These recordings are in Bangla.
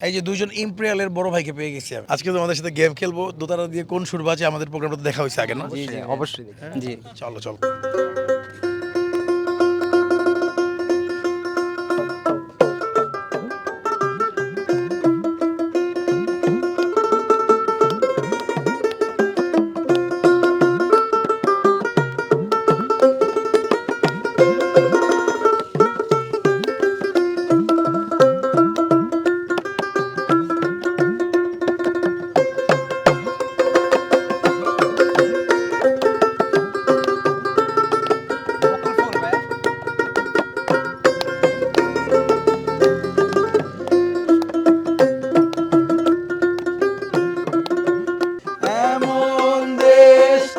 এই যে দুইজন ইম্পেরিয়ালের বড় ভাইকে পেয়ে গেছি আমি। আজকে তোমাদের সাথে গেম খেলব দোতারা দিয়ে কোন সুর বাজে আমাদের প্রোগ্রামটা দেখা হয়েছে আগে না? জি জি অবশ্যই জি। চলো চলো। এমন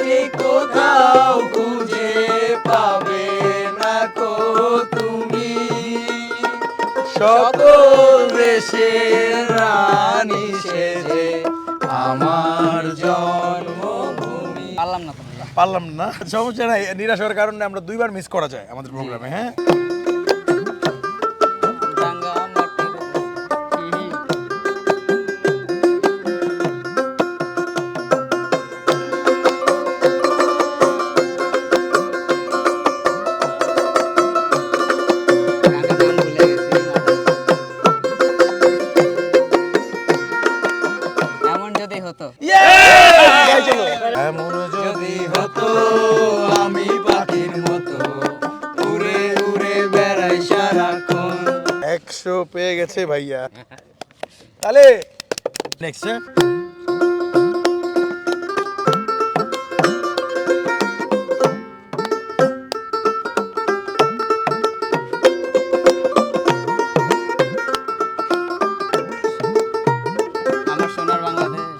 দেশটি কোথাও খুঁজে পাবে না কো তুমি? সকল দেশের রানী সেজে আমার জন্মভূমি। পারলাম না পারলাম না। সমস্যা নাই। নিরাশ হওয়ার কারণে আমরা দুইবার মিস করা যায় আমাদের প্রোগ্রামে হ্যাঁ? হতো এমন যদি হতো আমি পাখির মতো উড়ে উড়ে বেড়াই সারাক্ষণ। একশো পেয়ে গেছে ভাইয়া। তাহলে নেক্সট আমার সোনার বাংলাদেশ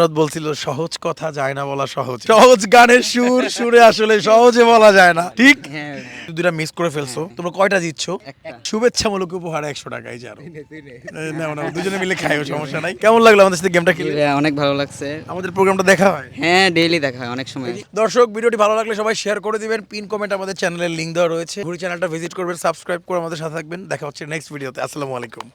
রবীন্দ্রনাথ বলছিল সহজ কথা যায় না বলা সহজ। সহজ গানের সুর সুরে আসলে সহজে বলা যায় না। ঠিক? হ্যাঁ। দুটা মিস করে ফেলছো। তোমরা কয়টা দিচ্ছ। শুভেচ্ছামূলক উপহার একশো টাকায় এই যে আরও। এই নাও, নাও, দুজনে মিলে খাইও সমস্যা নাই। কেমন লাগল আমাদের সাথে গেমটা খেলে? অনেক ভালো লাগছে। আমাদের প্রোগ্রামটা দেখা হয়? হ্যাঁ ডেইলি দেখা হয় অনেক সময়। দর্শক ভিডিওটি ভালো লাগলে সবাই শেয়ার করে দিবেন। পিন কমেন্ট আমাদের চ্যানেলের লিঙ্ক দেওয়া রয়েছে। ঘুরি চ্যানেলটা ভিজিট করবেন সাবস্ক্রাইব করে আমাদের সাথে থাকবেন। দেখা হচ্ছে নেক্সট ভিডিওতে আসসালামু আলাইকুম।